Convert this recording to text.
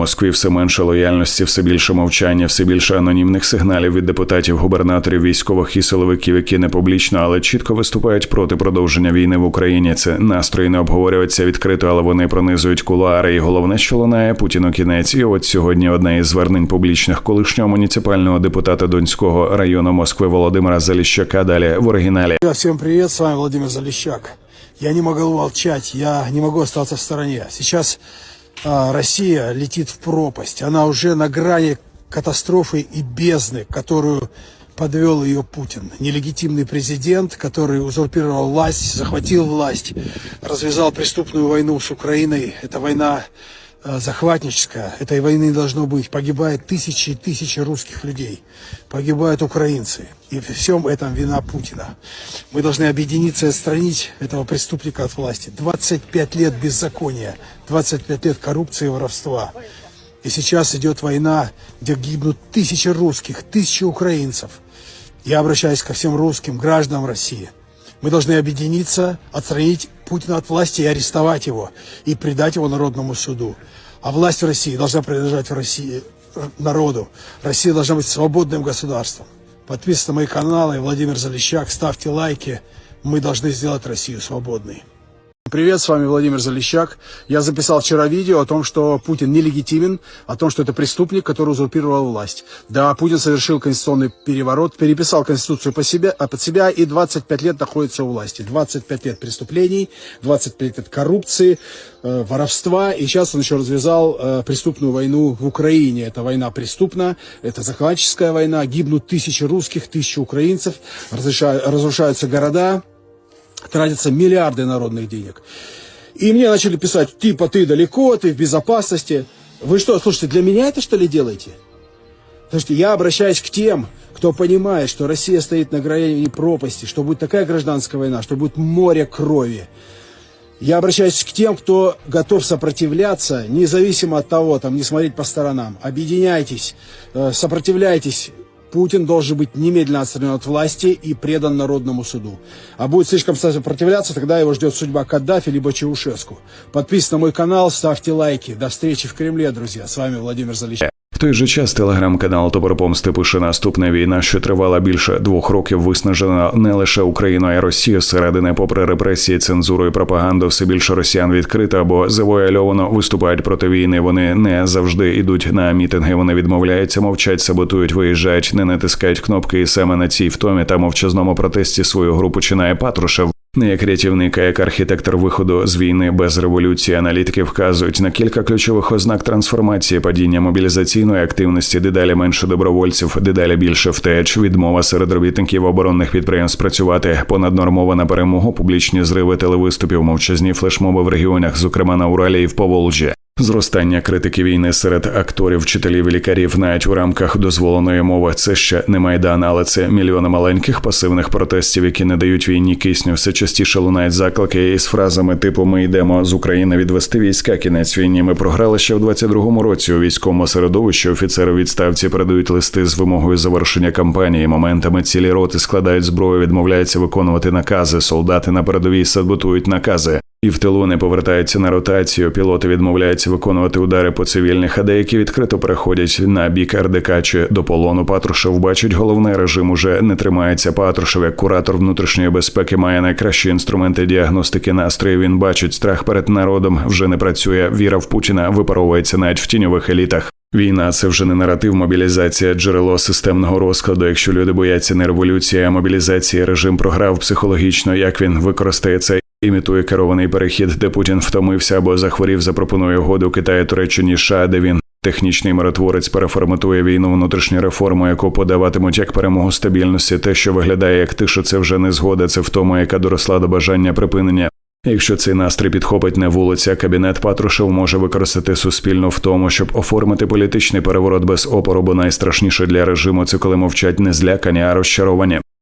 Москві все менше лояльності, все більше мовчання, все більше анонімних сигналів від депутатів, губернаторів, військових і силовиків, які не публічно, але чітко виступають проти продовження війни в Україні. Це настрої не обговорюються відкрито, але вони пронизують кулуари. І головне, що лунає Путіну кінець. І от сьогодні одне із звернень публічних колишнього муніципального депутата Донського району Москви Володимира Заліщака. Далі в оригіналі. Да, Всем привет, с вами Владимир Залещак. Я не могу молчать, я не могу остаться в стороне. Сейчас Россия летит в пропасть. Она уже на грани катастрофы и бездны, которую подвел ее Путин. Нелегитимный президент, который узурпировал власть, захватил власть, развязал преступную войну с Украиной. Это война э, захватническая. Этой войны должно быть. Погибают тысячи и тысячи русских людей. Погибают украинцы. И во всем этом вина Путина. Мы должны объединиться и отстранить этого преступника от власти. 25 лет беззакония, 25 лет коррупции и воровства. И сейчас идет война, где гибнут тысячи русских, тысячи украинцев. Я обращаюсь ко всем русским гражданам России. Мы должны объединиться, отстранить Путина от власти и арестовать его, и предать его народному суду. А власть в России должна принадлежать в России э, народу. Россия должна быть свободным государством. Подписывайтесь на мои каналы, Владимир Залещак, ставьте лайки. Мы должны сделать Россию свободной. Привет, с вами Владимир Залещак. Я записал вчера видео о том, что Путин нелегитимен, о том, что это преступник, который узурпировал власть. Да, Путин совершил конституционный переворот, переписал Конституцию по себе, а под себя и 25 лет находится у власти. 25 лет преступлений, 25 лет коррупции, э, воровства, и сейчас он еще развязал э, преступную войну в Украине. Эта война преступна, это захватческая война, гибнут тысячи русских, тысячи украинцев, разруша- разрушаются города, тратятся миллиарды народных денег. И мне начали писать, типа, ты далеко, ты в безопасности. Вы что, слушайте, для меня это что ли делаете? Слушайте, я обращаюсь к тем, кто понимает, что Россия стоит на грани пропасти, что будет такая гражданская война, что будет море крови. Я обращаюсь к тем, кто готов сопротивляться, независимо от того, там, не смотреть по сторонам. Объединяйтесь, э, сопротивляйтесь. Путин должен быть немедленно отстранен от власти и предан народному суду. А будет слишком сопротивляться, тогда его ждет судьба Каддафи либо Чаушеску. Подписывайтесь на мой канал, ставьте лайки. До встречи в Кремле, друзья. С вами Владимир Залищак. Той же час телеграм-канал Помсти пише наступна війна, що тривала більше двох років, виснажена не лише Україну, а й Росію зсередини, попри репресії, цензуру і пропаганду, все більше росіян відкрито або завуальовано виступають проти війни. Вони не завжди йдуть на мітинги. Вони відмовляються, мовчать, саботують, виїжджають, не натискають кнопки. І саме на цій втомі та мовчазному протесті свою гру починає Патрушев. Як рятівник, а як архітектор виходу з війни без революції, аналітики вказують на кілька ключових ознак трансформації, падіння мобілізаційної активності, дедалі менше добровольців, дедалі більше втеч, відмова серед робітників оборонних підприємств працювати, понаднормована перемогу, публічні зриви телевиступів, мовчазні флешмоби в регіонах, зокрема на Уралі і в Поволжі. Зростання критики війни серед акторів, вчителів і лікарів навіть у рамках дозволеної мови це ще не майдан, але це мільйони маленьких пасивних протестів, які не дають війні кисню. Все частіше лунають заклики із фразами типу Ми йдемо з України відвести війська. Кінець війні. Ми програли ще в 22-му році. У військовому середовищі офіцери відставці передають листи з вимогою завершення кампанії. Моментами цілі роти складають зброю, відмовляються виконувати накази. Солдати на передовій саботують накази. І в тилу не повертаються на ротацію. Пілоти відмовляються виконувати удари по цивільних, а деякі відкрито переходять на бік РДК чи до полону. Патрушев бачить головний режим уже не тримається. Патрушев, як куратор внутрішньої безпеки, має найкращі інструменти діагностики настрою. Він бачить страх перед народом. Вже не працює. Віра в Путіна випаровується навіть в тіньових елітах. Війна це вже не наратив, мобілізація, джерело системного розкладу. Якщо люди бояться не революції, а мобілізації, режим програв психологічно. Як він використає це? Імітує керований перехід, де Путін втомився або захворів, запропонує угоду Китаю, Туреччині, США, де він технічний миротворець переформатує війну внутрішню реформу, яку подаватимуть як перемогу стабільності. Те, що виглядає як тиша, це вже не згода, це втома, яка доросла до бажання припинення. Якщо цей настрій підхопить не вулиця, кабінет Патрушев може використати суспільну в тому, щоб оформити політичний переворот без опору, бо найстрашніше для режиму це коли мовчать не злякані, а розчаровані.